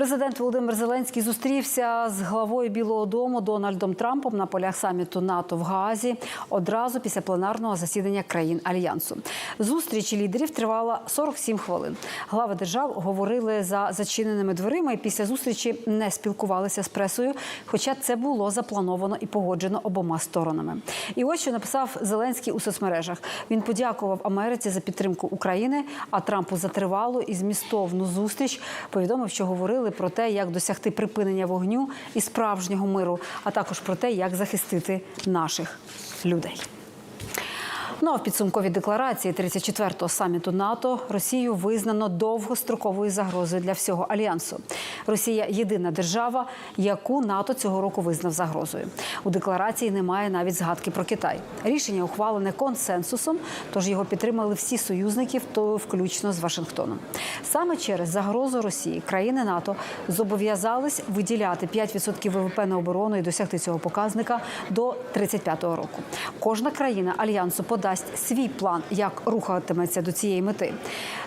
Президент Володимир Зеленський зустрівся з главою Білого Дому Дональдом Трампом на полях саміту НАТО в Гаазі одразу після пленарного засідання країн альянсу. Зустріч лідерів тривала 47 хвилин. Глави держав говорили за зачиненими дверима і після зустрічі не спілкувалися з пресою, хоча це було заплановано і погоджено обома сторонами. І ось що написав Зеленський у соцмережах. Він подякував Америці за підтримку України, а Трампу за тривалу і змістовну зустріч. Повідомив, що говорили про те, як досягти припинення вогню і справжнього миру, а також про те, як захистити наших людей. Ну а в підсумковій декларації 34-го саміту НАТО Росію визнано довгостроковою загрозою для всього альянсу. Росія єдина держава, яку НАТО цього року визнав загрозою. У декларації немає навіть згадки про Китай. Рішення ухвалене консенсусом, тож його підтримали всі союзники, то включно з Вашингтоном. Саме через загрозу Росії країни НАТО зобов'язались виділяти 5% ВВП на оборону і досягти цього показника до 35-го року. Кожна країна альянсу подасть свій план, як рухатиметься до цієї мети.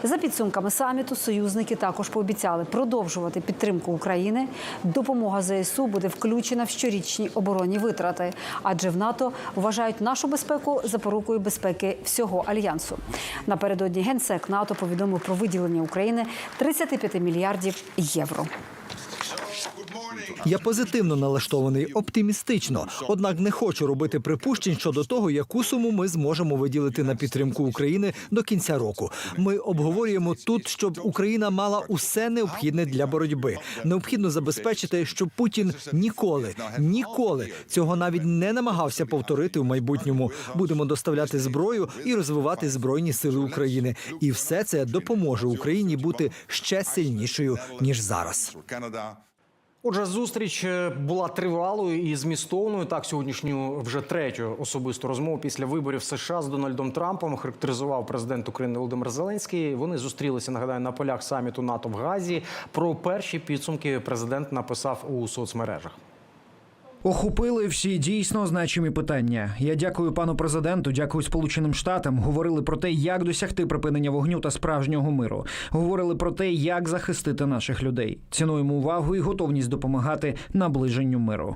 За підсумками саміту союзники також пообіцяли продовжувати підтримку України. Допомога ЗСУ буде включена в щорічні оборонні витрати, адже в НАТО вважають нашу безпеку запорукою безпеки всього альянсу. Напередодні генсек НАТО повідомив про виділення України 35 мільярдів євро. Я позитивно налаштований, оптимістично. Однак не хочу робити припущень щодо того, яку суму ми зможемо виділити на підтримку України до кінця року. Ми обговорюємо тут, щоб Україна мала усе необхідне для боротьби. Необхідно забезпечити, щоб Путін ніколи, ніколи цього навіть не намагався повторити в майбутньому. Будемо доставляти зброю і розвивати збройні сили України. І все це допоможе Україні бути ще сильнішою ніж зараз. Отже, зустріч е, була тривалою і змістовною. Так, сьогоднішню вже третю особисту розмову після виборів США з Дональдом Трампом характеризував президент України Володимир Зеленський. Вони зустрілися нагадаю на полях саміту НАТО в Газі. Про перші підсумки президент написав у соцмережах. Охопили всі дійсно значимі питання. Я дякую пану президенту, дякую Сполученим Штатам. Говорили про те, як досягти припинення вогню та справжнього миру. Говорили про те, як захистити наших людей. Цінуємо увагу і готовність допомагати наближенню миру.